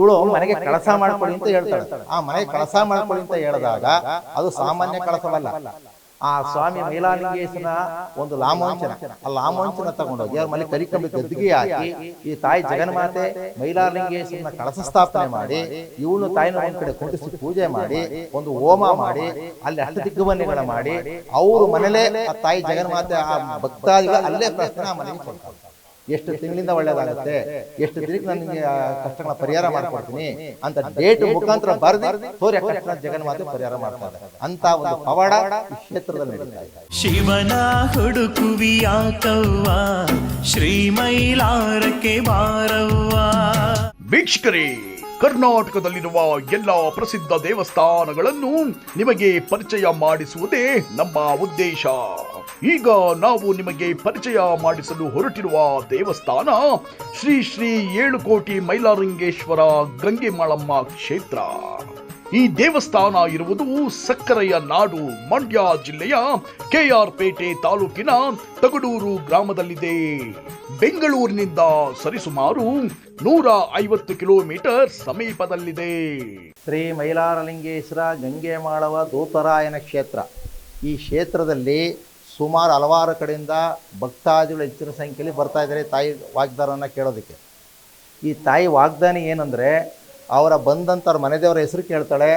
ಇವಳು ಮನೆಗೆ ಕಳಸ ಮಾಡ್ಕೊಳ್ಳಿ ಅಂತ ಹೇಳ್ತಾಳೆ. ಆ ಮನೆಗೆ ಕಳಸ ಮಾಡ್ಕೊಳ್ಳಿ ಅಂತ ಹೇಳಿದಾಗ ಅದು ಸಾಮಾನ್ಯ ಕಳಸವಲ್ಲ ಆ ಸ್ವಾಮಿ ಮೈಲಾಲಿಂಗೇಶನ ಒಂದು ಲಾಮೋಂಚನ. ಆ ಲಾಮಾಂಚನ ತಗೊಂಡೋಗಿ ಅವ್ರ ಮನೆ ಕರಿಕಂಬಿ ಗದ್ದಿಗೆ ಹಾಕಿ ಈ ತಾಯಿ ಜಗನ್ಮಾತೆ ಮೈಲಾಲಿಂಗೇಶನ ಕಳಸ ಸ್ಥಾಪನೆ ಮಾಡಿ ಇವನು ತಾಯಿನ ಒಂದ್ ಕಡೆ ಕುಂಟಿಸಿ ಪೂಜೆ ಮಾಡಿ, ಒಂದು ಹೋಮ ಮಾಡಿ, ಅಲ್ಲಿ ಅಷ್ಟ ದಿಗ್ಬಂಧಗಳ ಮಾಡಿ, ಅವರು ಮನೇಲೆ ಆ ತಾಯಿ ಜಗನ್ಮಾತೆ ಆ ಭಕ್ತಾದಿಗಳು ಅಲ್ಲೇ ಪ್ರಶ್ನೆ ಮನೆಗೆ ಕೊಡ್ತಾರೆ. ಎಷ್ಟು ತಿಂಗಳಿಂದ ಒಳ್ಳೇದಾಗುತ್ತೆ ಎಷ್ಟು ದಿನಕ್ಕೆ ನನಗೆ ಆ ಕಷ್ಟಗಳ ಪರಿಹಾರ ಮಾಡ್ಕೊಡ್ತೀನಿ ಅಂತ ಡೇಟ್ ಮುಖಾಂತರ ಬರೆದು ಸೂರ್ಯ ಕಷ್ಟ ಜಗನ್ಮಾತೆ ಪರಿಹಾರ ಮಾಡ್ತಾರೆ ಅಂತ ಒಂದು ಪವಾಡ ಈ ಕ್ಷೇತ್ರದಲ್ಲಿ ನಡೀತಾ ಇದೆ. ಶಿವನ ಹುಡುಕುವಿಯಾಕವ್ವ ಶ್ರೀ ಮೈಲಾರಕ್ಕೆ ಬಾರವ್ವ. ವೀಕ್ಷಕರೇ ಕರ್ನಾಟಕದಲ್ಲಿರುವ ಎಲ್ಲ ಪ್ರಸಿದ್ಧ ದೇವಸ್ಥಾನಗಳನ್ನು ನಿಮಗೆ ಪರಿಚಯ ಮಾಡಿಸುವುದೇ ನಮ್ಮ ಉದ್ದೇಶ. ಈಗ ನಾವು ನಿಮಗೆ ಪರಿಚಯ ಮಾಡಿಸಲು ಹೊರಟಿರುವ ದೇವಸ್ಥಾನ ಶ್ರೀ ಶ್ರೀ ಏಳುಕೋಟಿ ಮೈಲಾರಿಂಗೇಶ್ವರ ಗಂಗೆ ಮಾಳಮ್ಮ ಕ್ಷೇತ್ರ. ಈ ದೇವಸ್ಥಾನ ಇರುವುದು ಸಕ್ಕರೆಯ ನಾಡು, ಮಂಡ್ಯ ಜಿಲ್ಲೆಯ ಕೆಆರ್ ಪೇಟೆ ತಾಲೂಕಿನ ತಗಡೂರು ಗ್ರಾಮದಲ್ಲಿದೆ. ಬೆಂಗಳೂರಿನಿಂದ ಸರಿಸುಮಾರು ನೂರ ಐವತ್ತು ಕಿಲೋಮೀಟರ್ ಸಮೀಪದಲ್ಲಿದೆ. ಶ್ರೀ ಮೈಲಾರಲಿಂಗೇಶ್ವರ ಗಂಗೆ ಮಾಳವ ದೂತರಾಯನ ಕ್ಷೇತ್ರ. ಈ ಕ್ಷೇತ್ರದಲ್ಲಿ ಸುಮಾರು ಹಲವಾರು ಕಡೆಯಿಂದ ಭಕ್ತಾದಿಗಳು ಹೆಚ್ಚಿನ ಸಂಖ್ಯೆಯಲ್ಲಿ ಬರ್ತಾ ಇದ್ದಾರೆ ತಾಯಿ ವಾಗ್ದಾರನ ಕೇಳೋದಕ್ಕೆ. ಈ ತಾಯಿ ವಾಗ್ದಾನಿ ಏನಂದರೆ, ಅವರ ಬಂದಂಥವ್ರ ಮನೆ ದೇವರ ಹೆಸರು ಕೇಳ್ತಾಳೆ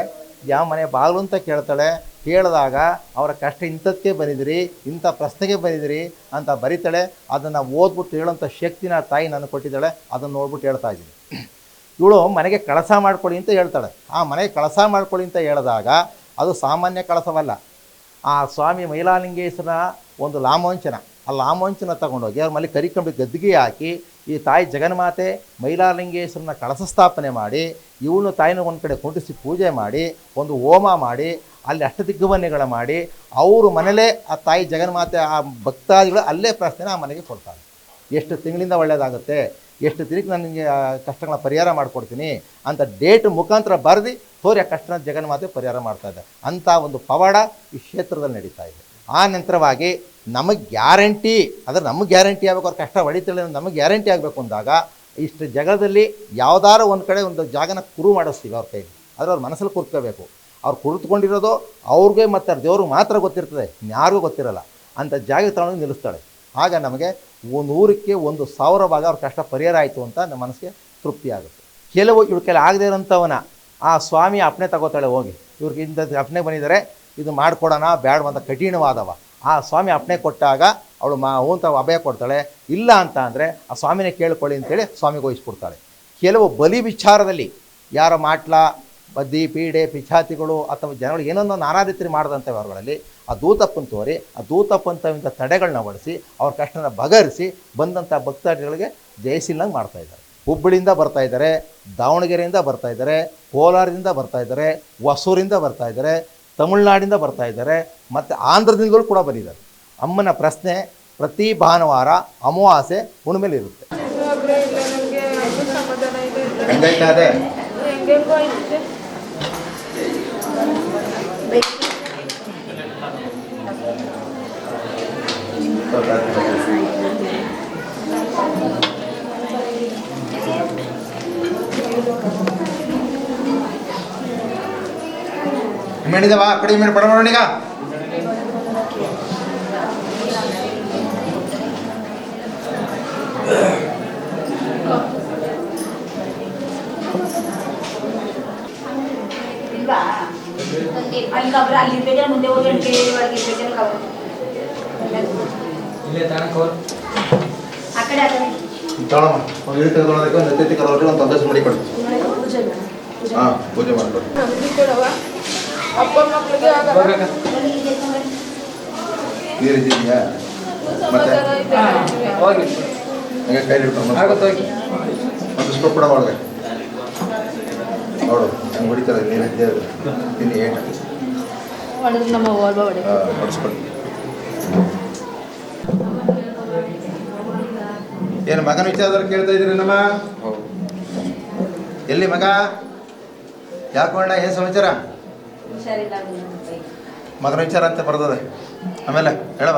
ಯಾವ ಮನೆ ಬಾಗಿಲು ಅಂತ ಕೇಳ್ತಾಳೆ, ಕೇಳಿದಾಗ ಅವರ ಕಷ್ಟ ಇಂಥದ್ದಕ್ಕೆ ಬಂದಿದ್ರಿ ಇಂಥ ಪ್ರಶ್ನೆಗೆ ಬಂದಿದ್ರಿ ಅಂತ ಬರೀತಾಳೆ, ಅದನ್ನು ಓದ್ಬಿಟ್ಟು ಹೇಳೋಂಥ ಶಕ್ತಿನ ತಾಯಿ ನನಗೆ ಕೊಟ್ಟಿದ್ದಾಳೆ, ಅದನ್ನು ನೋಡ್ಬಿಟ್ಟು ಹೇಳ್ತಾ ಇದ್ದೀನಿ. ಇವಳು ಮನೆಗೆ ಕಳಸ ಮಾಡ್ಕೊಳ್ಳಿ ಅಂತ ಹೇಳ್ತಾಳೆ. ಆ ಮನೆಗೆ ಕಳಸ ಮಾಡ್ಕೊಳ್ಳಿ ಅಂತ ಹೇಳಿದಾಗ ಅದು ಸಾಮಾನ್ಯ ಕಳಸವಲ್ಲ. ಆ ಸ್ವಾಮಿ ಮೈಲಾಲಿಂಗೇಶ್ವರನ ಒಂದು ಲಾಮಾಂಚನ. ಆ ಲಾಮಾಂಚನ ತಗೊಂಡೋಗಿ ಅವ್ರ ಮಲ್ಲಿ ಕರಿಕಂಬಿ ಗದ್ದಿಗೆ ಹಾಕಿ ಈ ತಾಯಿ ಜಗನ್ಮಾತೆ ಮೈಲಾಲಿಂಗೇಶ್ವರನ ಕಳಸ ಸ್ಥಾಪನೆ ಮಾಡಿ, ಇವನು ತಾಯಿನ ಒಂದು ಕಡೆ ಕುಂಟಿಸಿ ಪೂಜೆ ಮಾಡಿ, ಒಂದು ಹೋಮ ಮಾಡಿ, ಅಲ್ಲಿ ಅಷ್ಟ ದಿಗ್ಬಂಧಗಳ ಮಾಡಿ, ಅವರು ಮನೇಲೇ ಆ ತಾಯಿ ಜಗನ್ಮಾತೆ, ಆ ಭಕ್ತಾದಿಗಳು ಅಲ್ಲೇ ಪ್ರಶ್ನೆ ಆ ಮನೆಗೆ ಕೊಡ್ತಾರೆ. ಎಷ್ಟು ತಿಂಗಳಿಂದ ಒಳ್ಳೆಯದಾಗುತ್ತೆ ಎಷ್ಟು ದಿನಕ್ಕೆ ನನಗೆ ಕಷ್ಟಗಳ ಪರಿಹಾರ ಮಾಡಿಕೊಡ್ತೀನಿ ಅಂತ ಡೇಟ್ ಮುಖಾಂತರ ಬರೆದು ಆ ಕಷ್ಟನ ಜಗನ್ಮಾತೆ ಪರಿಹಾರ ಮಾಡ್ತಾ ಇದೆ. ಅಂಥ ಒಂದು ಪವಾಡ ಈ ಕ್ಷೇತ್ರದಲ್ಲಿ ನಡೀತಾ ಇದೆ. ಆ ನಂತರವಾಗಿ ನಮಗೆ ಗ್ಯಾರಂಟಿ, ಅಂದರೆ ನಮಗೆ ಗ್ಯಾರಂಟಿ ಆಗಬೇಕು, ಅವ್ರ ಕಷ್ಟ ಹೊಡಿತಾಳೆ ನಮಗೆ ಗ್ಯಾರಂಟಿ ಆಗಬೇಕು ಅಂದಾಗ ಇಷ್ಟು ಜಗದಲ್ಲಿ ಯಾವ್ದಾರು ಒಂದು ಕಡೆ ಒಂದು ಜಾಗನ ಕುರು ಮಾಡಿಸ್ತೀವಿ ಅವ್ರ ಕೈಲಿ. ಆದರೆ ಅವ್ರ ಮನಸ್ಸಲ್ಲಿ ಕುರ್ಕೋಬೇಕು ಅವ್ರು ಕುಳಿತುಕೊಂಡಿರೋದು ಅವ್ರಿಗೆ ಮತ್ತು ದೇವ್ರಿಗೆ ಮಾತ್ರ ಗೊತ್ತಿರ್ತದೆ ಯಾರಿಗೂ ಗೊತ್ತಿರಲ್ಲ. ಅಂಥ ಜಾಗ ತಗೊಂಡು ನಿಲ್ಲಿಸ್ತಾಳೆ. ಆಗ ನಮಗೆ ಒಂದು ಊರಿಗೆ ಒಂದು ಸಾವಿರ ಭಾಗ ಅವ್ರ ಕಷ್ಟ ಪರಿಹಾರ ಆಯಿತು ಅಂತ ನಮ್ಮ ಮನಸ್ಸಿಗೆ ತೃಪ್ತಿ ಆಗುತ್ತೆ. ಕೆಲವು ಕೆಲ ಆಗದೇ ಇರೋಂಥವನ. ಆ ಸ್ವಾಮಿ ಅಪ್ಪಣೆ ತಗೋತಾಳೆ, ಹೋಗಿ. ಇವ್ರಿಗೆ ಇಂಥ ಅಪ್ಪಣೆ ಬಂದಿದ್ದಾರೆ ಇದು ಮಾಡಿಕೊಡೋಣ ಬೇಡವಂತ ಕಠಿಣವಾದವ. ಆ ಸ್ವಾಮಿ ಅಪ್ಪಣೆ ಕೊಟ್ಟಾಗ ಅವಳು ಮಾ ಅಂತ ಅಭಯ ಕೊಡ್ತಾಳೆ, ಇಲ್ಲ ಅಂತ ಅಂದರೆ ಆ ಸ್ವಾಮಿನೇ ಕೇಳ್ಕೊಳ್ಳಿ ಅಂತೇಳಿ ಸ್ವಾಮಿಗೆ ವಹಿಸ್ಕೊಡ್ತಾಳೆ ಕೆಲವು ಬಲಿ ವಿಚಾರದಲ್ಲಿ, ಯಾರ ಮಾಟ್ಲ ಬದ್ದಿ ಪೀಡೆ ಪಿಚಾತಿಗಳು ಅಥವಾ ಜನಗಳು ಏನನ್ನೋ ನಾನಾ ರೀತಿ ಮಾಡಿದಂಥ ವ್ಯವಹಾರಗಳಲ್ಲಿ ಆ ದೂತಪ್ಪನ ತೋರಿ, ಆ ದೂತಪ್ಪಂಥವಿಂದ ತಡೆಗಳನ್ನ ಬಳಸಿ ಅವ್ರ ಕಷ್ಟನ ಬಗರಿಸಿ ಬಂದಂಥ ಭಕ್ತಾದಿಗಳಿಗೆ ಜಯಿಸಿಲ್ಲಂಗೆ ಮಾಡ್ತಾ ಇದ್ದಾರೆ. ಹುಬ್ಬಳ್ಳಿಯಿಂದ ಬರ್ತಾ ಇದ್ದಾರೆ ದಾವಣಗೆರೆಯಿಂದ ಬರ್ತಾ ಇದ್ದಾರೆ ಕೋಲಾರದಿಂದ ಬರ್ತಾ ಇದ್ದಾರೆ ಹೊಸೂರಿಂದ ಬರ್ತಾ ಇದ್ದಾರೆ ತಮಿಳುನಾಡಿಂದ ಬರ್ತಾ ಇದ್ದಾರೆ ಮತ್ತು ಆಂಧ್ರದಿಂದಲೂ ಕೂಡ ಬಂದಿದ್ದಾರೆ ಅಮ್ಮನ ಪ್ರಶ್ನೆ ಪ್ರತಿ ಭಾನುವಾರ ಅಮಾವಾಸ್ಯೆ ಹುಣ್ಮೇಲೆ ಇರುತ್ತೆ. ಹೆಂಗೈತೆ ಅದೇ ಹೆಂಗೆಂಗೋ ಐತೆ ಮೇಡಿದವಾ ಆ ಕಡೆ ಮೇಲೆ ಪಡ ಮಾಡೋಣ ಈಗ ಇಲ್ವಾ ಅಲ್ಲಿ ಕಬ್ರ ಅಲ್ಲಿ ಇರ್ಬೇಕಲ್ಲ ಮುಂದೆ ಹೋಗಿ ಅಡಿಕೆ ಒಳಗೆ ಇರ್ಬೇಕಲ್ಲ ಕಬ್ರ ಆ ಕಡೆ ಆ ಕಡೆ ಒಂದು ತೆಗೆದುಕೊಳ್ಳೋದಕ್ಕೆ ಒಂದು ಅತಿಥಿ ಒಂದು ಹಾಂ ಪೂಜೆ ಮಾಡಿಕೊಡಿ ನಮ್ಗೆ ಕೊಡವ ಅಪ್ಪ ಮಕ್ಳಿಗೆ ಆಗಲ್ಲ. ನೀರು ಇದೆಯಾ? ಮತ್ತೆ? ಹೋಗಿ. ಹಂಗೆ ಕೈಲಿ ಹೋಗಿ. ಒಂದು ಸ್ಟೋಪ್ ಕೂಡ ಮಾಡಿದೆ. ನೋಡು ಹಂಗೆ ಹೊಡಿತಾರೆ ನೀರು ಇದ್ದೇ ಇದೆ. ತಿನ್ನಿ ಏಟ. ಹೊಡೆದು ನಮ್ಮ ಹೊಡಿಸ್ಕೊಳ್ಳಿ ಏನು ಮಗನ ವಿಚಾರ ಕೇಳ್ತಾ ಇದ್ರಿ ನಮ್ಮ? ಎಲ್ಲಿ ಮಗ? ಯಾಕೆ ಅಣ್ಣ ಏನು ಸಮಾಚಾರ? ಮಗನ ವಿಚಾರ ಅಂತ ಬರ್ತದೆ. ಆಮೇಲೆ ಹೇಳವ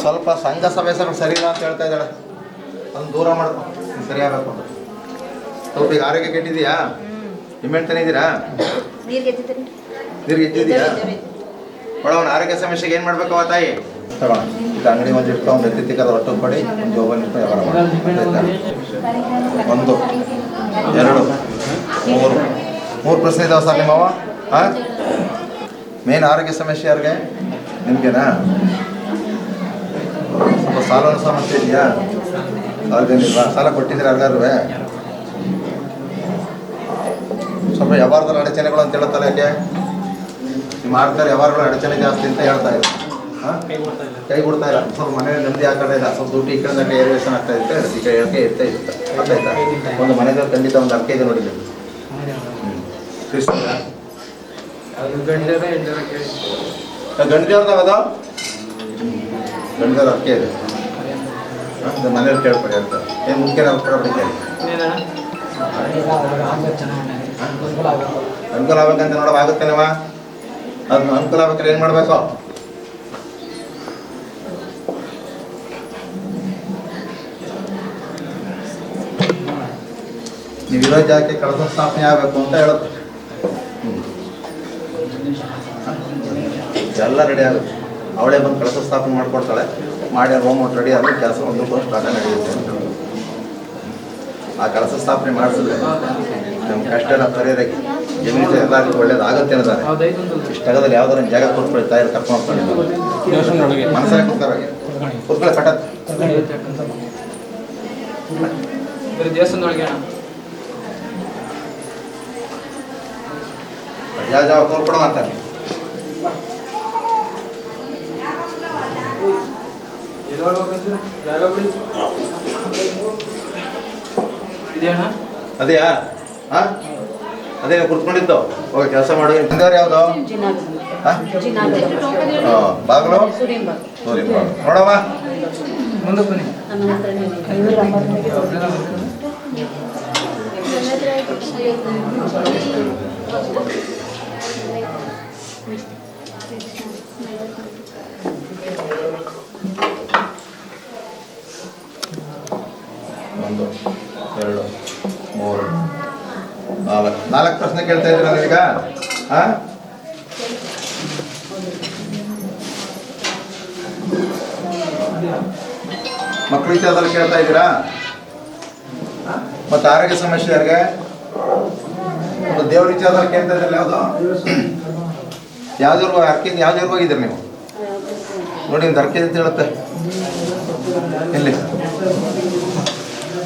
ಸ್ವಲ್ಪ ಸಂಘ ಸಭ್ಯಾಸಗಳು ಸರಿ ಇಲ್ಲ ಅಂತ ಹೇಳ್ತಾ ಇದ್ದಾಳೆ. ಅದನ್ನ ದೂರ ಮಾಡ್ಕೊ. ಸರಿ ಆಗಬೇಕು ಅಂತ. ಸ್ವಲ್ಪ ಈಗ ಆರೋಗ್ಯ ಕೆಟ್ಟಿದೆಯಾ ನಿಮ್ಮ ಹೇಳ್ತಾನೆ ಇದ್ದೀರಾ? ನೀರು ಗೆದ್ದಿದ್ದೀರಿ ಇದ್ದಿದ್ದೀಯಾ ಆರೋಗ್ಯ ಸಮಸ್ಯೆಗೆ ಏನು ಮಾಡ್ಬೇಕು ಅವ ತಾಯಿ? ತಗೋಣ ಅಂಗಡಿ ಒಂದು ಇಟ್ಟು ಒಂದು ಎತ್ತಿ ತಿಕ್ಕದ ಒಟ್ಟು ಕೊಡಿ, ಒಂದು ಇಟ್ಟು ವ್ಯವಹಾರ ಮಾಡಿ. ಒಂದು, ಎರಡು, ಮೂರು. ಮೂರು ಪ್ರಶ್ನೆ ಇದಾವೆ ಸರ್ ನಿಮ್ಮವ ಮೇನ್ ಆರೋಗ್ಯ ಸಮಸ್ಯೆ ಅವ್ರಿಗೆ ನಿಮ್ಗೆನಾ? ಸ್ವಲ್ಪ ಸಾಲನ ಸಮಸ್ಯೆ ಇದೆಯಾ? ಸಾಲದೇನಿಲ್ವಾ ಸಾಲ ಕೊಟ್ಟಿದ್ರೆ ಯಾರ್ಗಾರು ಸ್ವಲ್ಪ ವ್ಯವಹಾರದಲ್ಲಿ ಅಡಚಣೆಗಳು ಅಂತ ಹೇಳುತ್ತಲ್ಲ ಯಾಕೆ? ನಿಮ್ಮ ಯಾವಾಗಲೂ ಅಡಚಣೆ ಜಾಸ್ತಿ ಅಂತ ಹೇಳ್ತಾ ಇದ್ದಾರೆ ಹಾಂ? ಕೈ ಕೊಡ್ತಾ ಇಲ್ಲ. ಸ್ವಲ್ಪ ಮನೆ ನೆಮ್ಮದಿ ಹಾಕೋದೇ ಇಲ್ಲ ಸ್ವಲ್ಪ ದುಡ್ಡು ಈ ಕಡೆ ಏರಿಯೇಷನ್ ಆಗ್ತಾ ಇರುತ್ತೆ. ಈ ಕಡೆ ಹೇಳಕ್ಕೆ ಇರ್ತಾ ಇರುತ್ತೆ ಒಂದು ಮನೆಗೆ ಖಂಡಿತ ಒಂದು ಅರ್ಕೆ ಇದೆ ನೋಡಿ ನೀವು ಗಂಡದೇವ್ರದಾಗ ಅದು ಗಂಡದೇವ್ರ ಅರ್ಕೆ ಇದೆ. ಮನೇಲಿ ಕೇಳ್ಕೊಡಿ ಅಂತ. ಏನು ಮುಖ್ಯ ನಾವು ಕೇಳ್ಬಿಡಿ ಕೇಳಿ. ಅನುಕೂಲ ಆಗ್ಬೇಕಂತ ನೋಡೋ ಆಗುತ್ತೇನವ ಅದನ್ನ ಅನುಕೂಲ ಆಗ್ಬೇಕಾದ್ರೆ ಏನು ಮಾಡಬೇಕು? ನೀವಿರೋ ಜಾಗಕ್ಕೆ ಕಳಸ ಸ್ಥಾಪನೆ ಆಗಬೇಕು ಅಂತ ಹೇಳುತ್ತೆ. ಎಲ್ಲ ರೆಡಿ ಆಗುತ್ತೆ. ಅವಳೇ ಬಂದು ಕಳಸ ಸ್ಥಾಪನೆ ಮಾಡ್ಕೊಡ್ತಾಳೆ. ಮಾಡಿ ಹೋಮ್ ರೆಡಿ ಆದ್ರೆ ಕೆಲಸ ಒಂದು ಸ್ಟಾರ್ಟ್ ನಡೆಯುತ್ತೆ ಆ ಕಳಸ ಸ್ಥಾಪನೆ ಮಾಡಿಸಿದ್ರೆ ನಮ್ಮ ಕಷ್ಟ ಎಲ್ಲ ಪರಿಹಾರಕ್ಕೆ ಜಮೀನು ಎಲ್ಲರಿಗೂ ಒಳ್ಳೇದಾಗತ್ತೆ ಅನ್ನೋದಾರೆ ಇಷ್ಟಗದಲ್ಲಿ ಯಾವ್ದಾರ ಜಾಗ ಕೊಟ್ಬಿಡಿ ತಾಯಿ ಕರ್ಕೊಂಡು ಹೋಗ್ತಾರೆ ಮನಸ್ಸಾಗಿ ಕೊಡ್ತಾರೆ ಕೂತ್ಕೊಳ್ಳಿ. ಕಟ್ಟ ದೇವಸ್ಥಾನದೊಳಗೆ ಯಾವ ಜಾಗ ತೋರ್ಕೊಡೋ ಅಂತಾನೆ ಇದೆಯಾ ಅದೇಯಾ? ಹಾ ಅದೇ ಕುತ್ಕೊಂಡಿದ್ದು? ಹೋಗಿ ಕೆಲಸ ಮಾಡಿ. ಯಾವ್ದು? ಯಾವುದು ಬಾಗಿಲು? ಮುಂದಕ್ಕೆ ಬನ್ನಿ. ಒಂದು ಎರಡು ಮೂರು. ನಾಲ್ಕು ನಾಲ್ಕು ಪ್ರಶ್ನೆ ಕೇಳ್ತಾ ಇದ್ದೀರಾ ನೀವೀಗ? ಹಾ ಮಕ್ಕಳು ವಿಚಾರದಲ್ಲಿ ಕೇಳ್ತಾ ಇದ್ದೀರಾ? ಮತ್ತೆ ಆರೋಗ್ಯ ಸಮಸ್ಯೆ ಯಾರಿಗೆ ಒಂದು ದೇವ್ರ ವಿಚಾರದಲ್ಲಿ ಕೇಳ್ತಾ ಇದ್ರಲ್ಲ, ಯಾವುದು? ಯಾವ್ದವ್ರು ಅರ್ಕಿಂದ ಯಾವ್ದವ್ರು ಹೋಗಿದ್ದೀರಿ ನೀವು? ನೋಡಿ ಅರ್ಕೆ ಅಂತ ಹೇಳುತ್ತೆ. ಇಲ್ಲಿ.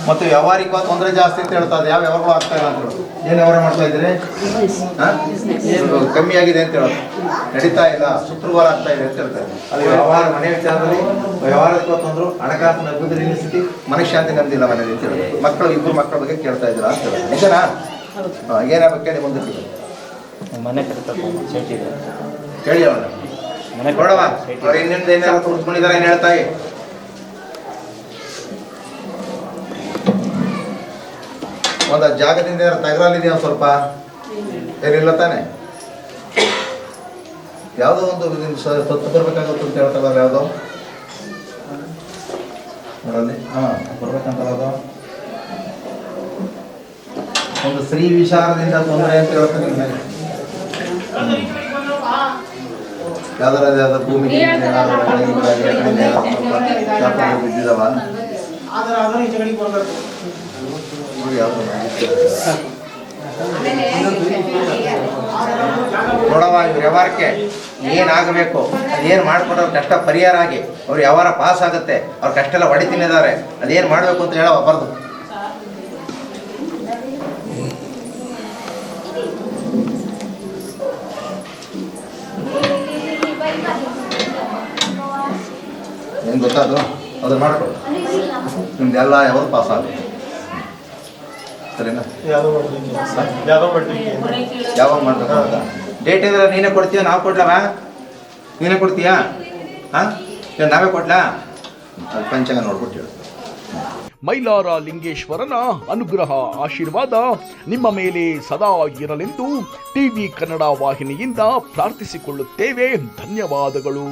ಮತ್ತು ವ್ಯವಹಾರಿಕವಾದ ತೊಂದರೆ ಜಾಸ್ತಿ ಅಂತ ಹೇಳ್ತಾ ಇದೆ. ಯಾವ ವ್ಯವಹಾರಗಳು ಆಗ್ತಾ ಇಲ್ಲ ಅಂತ ಹೇಳೋದು ಏನು ವ್ಯವಹಾರ ಮಾಡ್ತಾ ಇದ್ದೀರಿ? ಕಮ್ಮಿ ಆಗಿದೆ ಅಂತ ಹೇಳೋದು ನಡೀತಾ ಇಲ್ಲ. ಶುಕ್ರವಾರ ಆಗ್ತಾ ಇದೆ ಅಂತ ಹೇಳ್ತಾರೆ ಅದು ವ್ಯವಹಾರ ಮನೆ ವಿಚಾರದಲ್ಲಿ ವ್ಯವಹಾರಕ್ಕೆ ತೊಂದರು ಹಣಕಾಸಿನ ಅಭಿವೃದ್ಧಿ ಸ್ಥಿತಿ ಮನಃಶಾಂತಿ ನಮ್ದಿಲ್ಲ ಮನೇಲಿ ಅಂತ ಹೇಳೋದು ಮಕ್ಕಳು ಇಬ್ಬರು ಮಕ್ಕಳ ಬಗ್ಗೆ ಕೇಳ್ತಾ ಇದ್ದೀರಾ ಅಂತ ಹೇಳೋದು ನಿಜನಾ? ಏನಾಗಬೇಕು ಕೇಳಿ ಮುಂದಕ್ಕೆ? ಮನೆ ಕೇಳಿ ಅವನ ಮನೆ ಕೊಡವಾ ಅವ್ರು ಇನ್ನಿಂದ ಏನಾದ್ರು ತೋರಿಸ್ಕೊಂಡಿದ್ದಾರೆ ಏನು ಹೇಳ್ತಾ ಒಂದು ಜಾಗದಿಂದ ಏನಾರು ತಗರಲ್ಲಿದೆಯಾ ಒಂದ್ ಸ್ವಲ್ಪ? ಏನಿಲ್ಲ ತಾನೆ. ಯಾವುದೋ ಒಂದು ಸತ್ತು ಬರ್ಬೇಕಾಗುತ್ತೆ ಅಂತ ಹೇಳ್ತಾರಲ್ಲ ಯಾವುದೋ? ಅದರಲ್ಲಿ? ಹಾಂ ಬರ್ಬೇಕಂತಲ್ಲ ಅದು. ಒಂದು ಸ್ತ್ರೀ ವಿಚಾರದಿಂದ ತೊಂದರೆ ಅಂತ ಹೇಳ್ತಾರೆ ನಿಮಗೆ ಯಾವ್ದಾರ ಯಾವ್ದಾರ ಭೂಮಿ ಯಾವ್ದು ನೋಡವ ಇವ್ರ ವ್ಯವಹಾರಕ್ಕೆ ಏನಾಗಬೇಕು? ಅದೇನು ಮಾಡ್ಕೊಡೋರು ಕಷ್ಟ ಪರಿಹಾರ ಆಗಿ ಅವ್ರು ವ್ಯವಹಾರ ಪಾಸ್ ಆಗುತ್ತೆ. ಅವ್ರ ಕಷ್ಟ ಎಲ್ಲ ಹೊಡಿ ತಿನ್ನಿದ್ದಾರೆ ಅದೇನು ಮಾಡಬೇಕು ಅಂತ ಹೇಳವ ಬರ್ದು. ಏನು ಅದನ್ನು ಅದನ್ನ ನಿಮ್ದು ಎಲ್ಲ ಯಾವ್ದು ಪಾಸ್ ಆಗುತ್ತೆ? ಸರಿನಾ? ಯಾವಾಗ ಮಾಡ್ಬೇಕು ಡೇಟ್ ಇದ್ರೆ ನೀನೇ ಕೊಡ್ತೀಯ ನಾವು ಕೊಡ್ಲವ? ನೀನೇ ಕೊಡ್ತೀಯಾ? ಹಾಂ? ನಾವೇ ಕೊಡ್ಲಾ? ಪಂಚಾಂಗ ನೋಡ್ಬಿಟ್ಟು ಹೇಳು. ಮೈಲಾರ ಲಿಂಗೇಶ್ವರನ ಅನುಗ್ರಹ ಆಶೀರ್ವಾದ ನಿಮ್ಮ ಮೇಲೆ ಸದಾ ಇರಲೆಂದು ಟಿವಿ ಕನ್ನಡ ವಾಹಿನಿಯಿಂದ ಪ್ರಾರ್ಥಿಸಿಕೊಳ್ಳುತ್ತೇವೆ. ಧನ್ಯವಾದಗಳು.